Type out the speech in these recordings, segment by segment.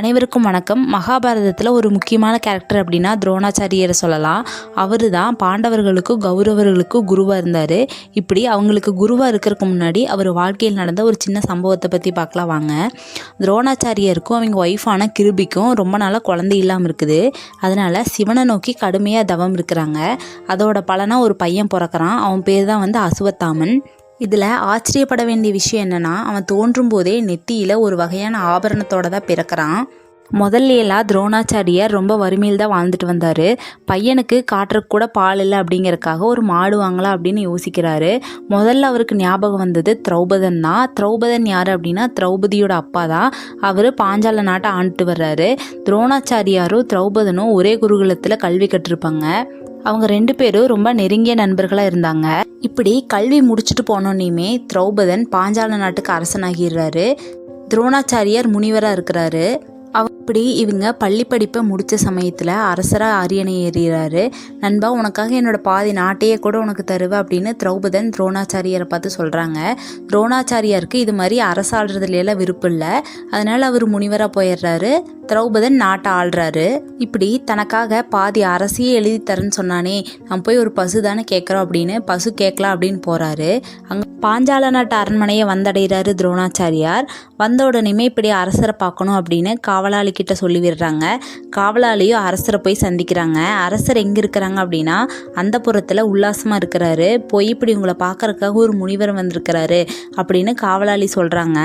அனைவருக்கும் வணக்கம். மகாபாரதத்தில் ஒரு முக்கியமான கேரக்டர் அப்படின்னா துரோணாச்சாரியரை சொல்லலாம். அவர் தான் பாண்டவர்களுக்கும் கௌரவர்களுக்கும் குருவாக இருந்தார். இப்படி அவங்களுக்கு குருவாக இருக்கிறதுக்கு முன்னாடி அவர் வாழ்க்கையில் நடந்த ஒரு சின்ன சம்பவத்தை பற்றி பார்க்கலாம் வாங்க. துரோணாச்சாரியருக்கும் அவங்க ஒய்ஃபான கிருபிக்கும் ரொம்ப நாளாக குழந்தை இல்லாமல் இருக்குது. அதனால் சிவனை நோக்கி கடுமையாக தவம் இருக்கிறாங்க. அதோட பலனாக ஒரு பையன் பிறக்கிறான். அவன் பேர் தான் வந்து அசுவத்தாமன். இதில் ஆச்சரியப்பட வேண்டிய விஷயம் என்னென்னா அவன் தோன்றும் போதே நெத்தியில் ஒரு வகையான ஆபரணத்தோட தான் பிறக்கிறான். முதல்லையெல்லாம் துரோணாச்சாரியார் ரொம்ப வறுமையில் தான் வாழ்ந்துட்டு வந்தார். பையனுக்கு காட்டுறக்கு கூட பால் இல்லை அப்படிங்கறக்காக ஒரு மாடு வாங்கலாம் அப்படின்னு யோசிக்கிறாரு. முதல்ல அவருக்கு ஞாபகம் வந்தது திரௌபதன் தான். திரௌபதன் யார் அப்படின்னா திரௌபதியோட அப்பா தான். அவர் பாஞ்சால நாட்டை ஆண்டுட்டு வர்றாரு. துரோணாச்சாரியாரும் திரௌபதனும் ஒரே குருகுலத்தில் கல்வி கற்றுருப்பாங்க. அவங்க ரெண்டு பேரும் ரொம்ப நெருங்கிய நண்பர்களாக இருந்தாங்க. இப்படி கல்வி முடிச்சுட்டு போனோன்னையுமே திரௌபதன் பாஞ்சால நாட்டுக்கு அரசனாகிடுறாரு. துரோணாச்சாரியார் முனிவராக இருக்கிறாரு. இப்படி இவங்க பள்ளி படிப்பை முடித்த சமயத்தில் அரசராக அரியணை ஏறுகிறாரு நண்பா உனக்காக என்னோட பாதி நாட்டையே கூட உனக்கு தருவேன் அப்படின்னு திரௌபதன் துரோணாச்சாரியரை பார்த்து சொல்கிறாங்க துரோணாச்சாரியாருக்கு இது மாதிரி அரசு ஆள்றதுலாம் விருப்பம் இல்லை. அதனால் அவர் முனிவராக போயிடுறாரு. திரௌபதன் நாட்டை ஆள்றாரு. இப்படி தனக்காக பாதி அரசியே எழுதி தரேன்னு சொன்னானே நான் போய் ஒரு பசு தானே கேட்குறோம் அப்படின்னு பசு கேட்கலாம் அப்படின்னு போகிறாரு அங்கே பாஞ்சால நாட்டு அரண்மனையை வந்தடைகிறாரு துரோணாச்சாரியார். வந்த உடனேமே இப்படி அரசரை பார்க்கணும் அப்படின்னு காவலாளி கிட்ட சொல்லி விடுறாங்க காவலாளியும் அரசரை போய் சந்திக்கிறாங்க. அரசர் எங்கே இருக்கிறாங்க அப்படின்னா அந்த புறத்தில் உல்லாசமாக இருக்கிறாரு. போய் இப்படி உங்களை பார்க்கறதுக்காக ஒரு முனிவர் வந்திருக்கிறாரு அப்படின்னு காவலாளி சொல்கிறாங்க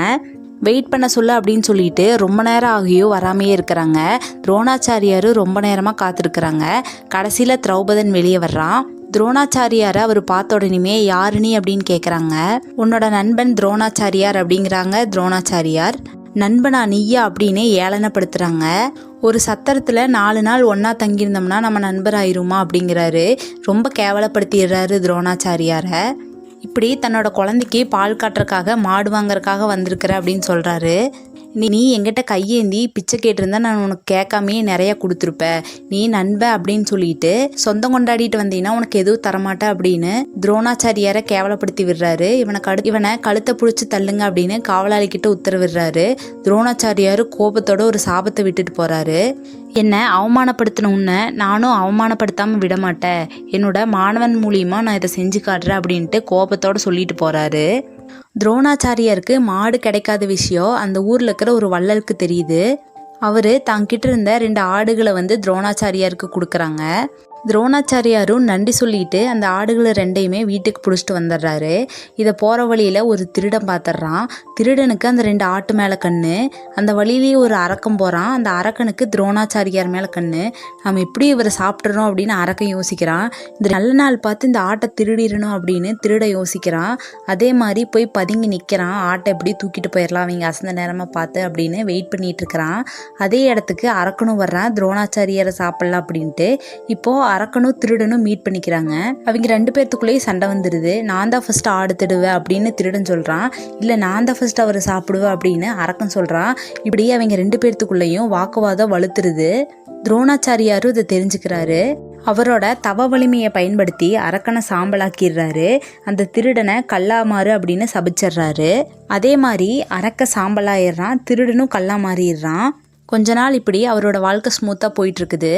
வெயிட் பண்ண சொல்ல அப்படின்னு சொல்லிட்டு ரொம்ப நேரம் ஆகியோ வராமையே இருக்கிறாங்க. துரோணாச்சாரியாரும் ரொம்ப நேரமாக காத்திருக்கிறாங்க. கடைசியில் திரௌபதன் வெளியே வர்றான். துரோணாச்சாரியாரை அவர் பார்த்த உடனேமே யாரு நீ? அப்படின்னு கேட்குறாங்க உன்னோட நண்பன் துரோணாச்சாரியார் அப்படிங்கிறாங்க துரோணாச்சாரியார். நண்பனா நீயா அப்படின்னு ஏளனப்படுத்துகிறாங்க ஒரு சத்திரத்தில் நாலு நாள் ஒன்றா தங்கியிருந்தோம்னா நம்ம நண்பர் ஆயிருமா அப்படிங்கிறாரு. ரொம்ப கேவலப்படுத்திடுறாரு துரோணாச்சாரியாரை. இப்படி தன்னோட குழந்தைக்கு பால் காட்டுறக்காக மாடு வாங்குறதுக்காக வந்திருக்கிற அப்படின்னு சொல்கிறாரு நீ நீ கையேந்தி பிச்சை கேட்டிருந்தா நான் உனக்கு கேட்காமையே நிறைய கொடுத்துருப்பேன் நீ நண்ப அப்படின்னு சொல்லிட்டு சொந்தம் கொண்டாடிட்டு வந்தீங்கன்னா உனக்கு எதுவும் தரமாட்டேன் அப்படின்னு துரோணாச்சாரியாரை கேவலப்படுத்தி விடுறாரு. இவனை கடு இவனை கழுத்தை பிடிச்சி தள்ளுங்க அப்படின்னு காவலாளி கிட்ட உத்தரவிடுறாரு துரோணாச்சாரியார் கோபத்தோட ஒரு சாபத்தை விட்டுட்டு போறாரு. என்னை அவமானப்படுத்தின உன்னை நானும் அவமானப்படுத்தாமல் விட மாட்டேன் என்னோட மாணவன் மூலியமாக நான் இதை செஞ்சு காட்டுறேன் அப்படின்ட்டு கோபத்தோட சொல்லிட்டு போகிறாரு துரோணாச்சாரியாருக்கு மாடு கிடைக்காத விஷயம் அந்த ஊரில் இருக்கிற ஒரு வள்ளலுக்கு தெரியுது. அவர் தாங்கிட்ட இருந்த ரெண்டு ஆடுகளை வந்து துரோணாச்சாரியாருக்கு கொடுக்குறாங்க. துரோணாச்சாரியாரும் நன்றி சொல்லிட்டு அந்த ஆடுகளை ரெண்டையுமே வீட்டுக்கு பிடிச்சிட்டு வந்துடுறாரு. இதை போகிற வழியில் ஒரு திருடன் பார்த்துட்றான் திருடனுக்கு அந்த ரெண்டு ஆட்டு மேலே கண்ணு. அந்த வழியிலேயே ஒரு அரக்கம் போகிறான் அந்த அரக்கனுக்கு துரோணாச்சாரியார் மேலே கண்ணு. நம்ம எப்படி இவரை சாப்பிட்றோம் அப்படின்னு அரக்கன் யோசிக்கிறான். இந்த நல்ல நாள் பார்த்து இந்த ஆட்டை திருடிடணும் அப்படின்னு திருட யோசிக்கிறான். அதே மாதிரி போய் பதுங்கி நிற்கிறான் ஆட்டை எப்படி தூக்கிட்டு போயிடலாம் அவங்க அசந்த நேரமாக பார்த்து அப்படின்னு வெயிட் பண்ணிட்டு இருக்கிறான். அதே இடத்துக்கு அரக்கனும் வர்றான். துரோணாச்சாரியாரை சாப்பிட்லாம் அப்படின்ட்டு. இப்போது அரக்கனும் திருடனும் மீட் பண்ணிக்கிறாங்க. அவங்க ரெண்டு பேர்த்துக்குள்ளேயும் சண்டை வந்துடுது நான் தான் ஃபர்ஸ்ட் ஆடு திடுவேன் அப்படின்னு திருடன் சொல்கிறான் இல்லை நான் தான் ஃபர்ஸ்ட் அவரை சாப்பிடுவேன் அப்படின்னு அரக்கன் சொல்கிறான் இப்படியே அவங்க ரெண்டு பேர்த்துக்குள்ளேயும் வாக்குவாதம் வலுத்துருது. துரோணாச்சாரியாரும் இதை தெரிஞ்சுக்கிறாரு. அவரோட தவ வலிமையை பயன்படுத்தி அரக்கனை சாம்பலாக்கிடுறாரு. அந்த திருடனை கல்லாமாறு அப்படின்னு சபிச்சிடுறாரு. அதே மாதிரி அரக்க சாம்பலாயிடுறான் திருடனும் கல்லா மாறிடுறான் கொஞ்ச நாள் இப்படி அவரோட வாழ்க்கை ஸ்மூத்தாக போயிட்டுருக்குது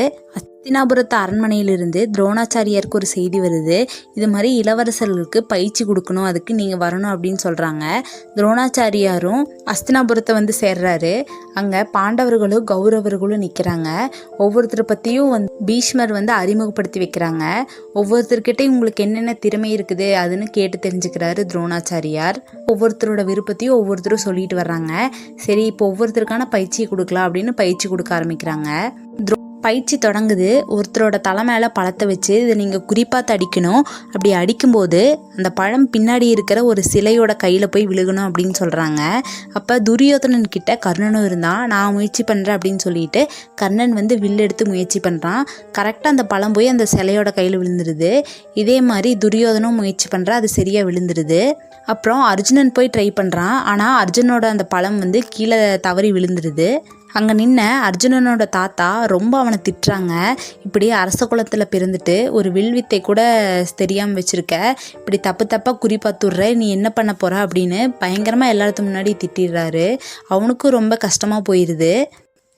ஹஸ்தினாபுரத்து அரண்மனையிலிருந்து துரோணாச்சாரியாருக்கு ஒரு செய்தி வருது. இது மாதிரி இளவரசர்களுக்கு பயிற்சி கொடுக்கணும் அதுக்கு நீங்கள் வரணும் அப்படின்னு சொல்கிறாங்க துரோணாச்சாரியாரும் அஸ்தினாபுரத்தை வந்து சேர்றாரு. அங்கே பாண்டவர்களும் கௌரவர்களும் நிற்கிறாங்க ஒவ்வொருத்தரை பற்றியும் வந்து பீஷ்மர் வந்து அறிமுகப்படுத்தி வைக்கிறாங்க. ஒவ்வொருத்தர்கிட்டையும் உங்களுக்கு என்னென்ன திறமை இருக்குது அதுன்னு கேட்டு தெரிஞ்சுக்கிறாரு துரோணாச்சாரியார். ஒவ்வொருத்தரோட விருப்பத்தையும் ஒவ்வொருத்தரும் சொல்லிட்டு வர்றாங்க. சரி இப்போ ஒவ்வொருத்தருக்கான பயிற்சியை கொடுக்கலாம் அப்படின்னு பயிற்சி கொடுக்க ஆரம்பிக்கிறாங்க. பயிற்சி தொடங்குது. ஒருத்தரோட தலை மேலே பழத்தை வச்சு இதை நீங்கள் குறிப்பாக அடிக்கணும். அப்படி அடிக்கும்போது அந்த பழம் பின்னாடி இருக்கிற ஒரு சிலையோட கையில் போய் விழுகணும் அப்படின்னு சொல்கிறாங்க அப்போ துரியோதனன் கிட்ட கர்ணனும் இருந்தான். நான் முயற்சி பண்ணுறேன் அப்படின்னு சொல்லிட்டு கர்ணன் வந்து வில் எடுத்து முயற்சி பண்ணுறான் கரெக்டாக அந்த பழம் போய் அந்த சிலையோட கையில் விழுந்துருது. இதே மாதிரி துரியோதனும் முயற்சி பண்ணுறா அது சரியாக விழுந்துருது. அப்புறம் அர்ஜுனன் போய் ட்ரை பண்ணுறான் ஆனால் அர்ஜுனோட அந்த பழம் வந்து கீழே தவறி விழுந்துருது. அங்கே நின்ன அர்ஜுனனோட தாத்தா ரொம்ப அவனை திட்டுறாங்க. இப்படி அரச குலத்தில் பிறந்துட்டு ஒரு வில்வித்தை கூட தெரியாமல் வச்சுருக்க. இப்படி தப்பு தப்பாக குறிப்பாத்துடுற நீ என்ன பண்ண போகிற அப்படின்னு பயங்கரமாக எல்லாத்துக்கு முன்னாடி திட்டிடுறாரு. அவனுக்கும் ரொம்ப கஷ்டமாக போயிடுது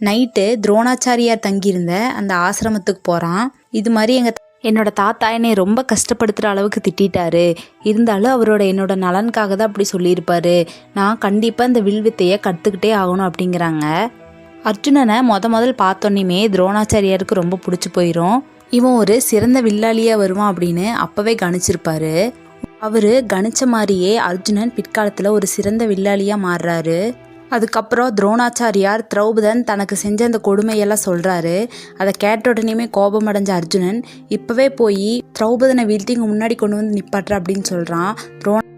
நைட்டு துரோணாச்சாரியார் தங்கியிருந்த அந்த ஆசிரமத்துக்கு போகிறான் இது மாதிரி எங்கள் என்னோட தாத்தா என்னை ரொம்ப கஷ்டப்படுத்துகிற அளவுக்கு திட்டாரு இருந்தாலும் அவரோட என்னோட நலனுக்காக தான் அப்படி சொல்லியிருப்பாரு. நான் கண்டிப்பாக இந்த வில்வித்தையை கற்றுக்கிட்டே ஆகணும் அப்படிங்கிறாங்க. அர்ஜுனனை முத முதல் பார்த்தோன்னையுமே துரோணாச்சாரியாருக்கு ரொம்ப பிடிச்சி போயிடும் இவன் ஒரு சிறந்த வில்லாளியாக வருவான் அப்படின்னு அப்போவே கணிச்சிருப்பாரு. அவர் கணிச்ச மாதிரியே அர்ஜுனன் பிற்காலத்தில் ஒரு சிறந்த வில்லாளியாக மாறுறாரு. அதுக்கப்புறம் துரோணாச்சாரியார் திரௌபதன் தனக்கு செஞ்ச அந்த கொடுமையெல்லாம் சொல்கிறாரு அதை கேட்ட உடனேயுமே கோபம் அடைஞ்ச அர்ஜுனன் இப்போவே போய் திரௌபதனை வீழ்த்தி இங்கே முன்னாடி கொண்டு வந்து நிப்பாட்டுற அப்படின்னு சொல்கிறான்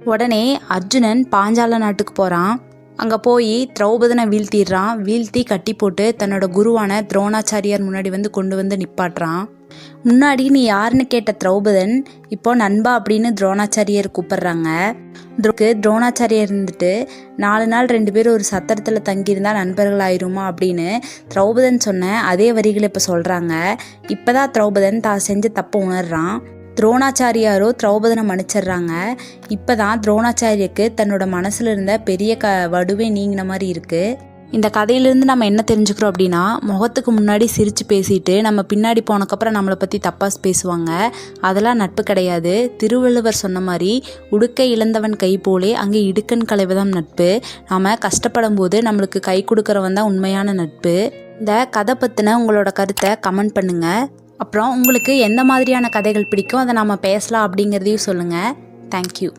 உடனே அர்ஜுனன் பாஞ்சால நாட்டுக்கு போகிறான் அங்கே போய் திரௌபதனை வீழ்த்திடுறான். வீழ்த்தி கட்டி போட்டு தன்னோட குருவான துரோணாச்சாரியார் முன்னாடி வந்து கொண்டு வந்து நிப்பாட்டுறான். முன்னாடி நீ யாருன்னு கேட்ட திரௌபதன் இப்போ நண்பா அப்படின்னு துரோணாச்சாரியர் கூப்பிடுறாங்க. துருக்கு துரோணாச்சாரியார் இருந்துட்டு நாலு நாள் ரெண்டு பேரும் ஒரு சத்திரத்தில் தங்கியிருந்தால் நண்பர்கள் ஆயிருமா? அப்படின்னு திரௌபதன் சொன்ன அதே வரிகளை இப்போ சொல்கிறாங்க இப்போ தான் திரௌபதன் தான் செஞ்ச தப்பை உணர்றான். துரோணாச்சாரியாரோ திரௌபதனை மன்னிச்சிடுறாங்க இப்போ தான் துரோணாச்சாரியருக்கு தன்னோட மனசில் இருந்த பெரிய க வடுவே நீங்கின மாதிரி இருக்குது இந்த கதையிலேருந்து நம்ம என்ன தெரிஞ்சுக்கிறோம் அப்படின்னா முகத்துக்கு முன்னாடி சிரித்து பேசிட்டு நம்ம பின்னாடி போனக்கப்புறம் நம்மளை பற்றி தப்பாக பேசுவாங்க. அதெல்லாம் நட்பு கிடையாது. திருவள்ளுவர் சொன்ன மாதிரி உடுக்கை இழந்தவன் கை போலே அங்கே இடுக்கன் கலைவதான் நட்பு. நாம் கஷ்டப்படும் போது நம்மளுக்கு கை கொடுக்குறவன் தான் உண்மையான நட்பு. இந்த கதை பற்றின உங்களோட கருத்தை கமெண்ட் பண்ணுங்கள் அப்புறம் உங்களுக்கு எந்த மாதிரியான கதைகள் பிடிக்கும்? அதை நம்ம பேசலாம் அப்படிங்கிறதையும் சொல்லுங்கள் தேங்க்யூ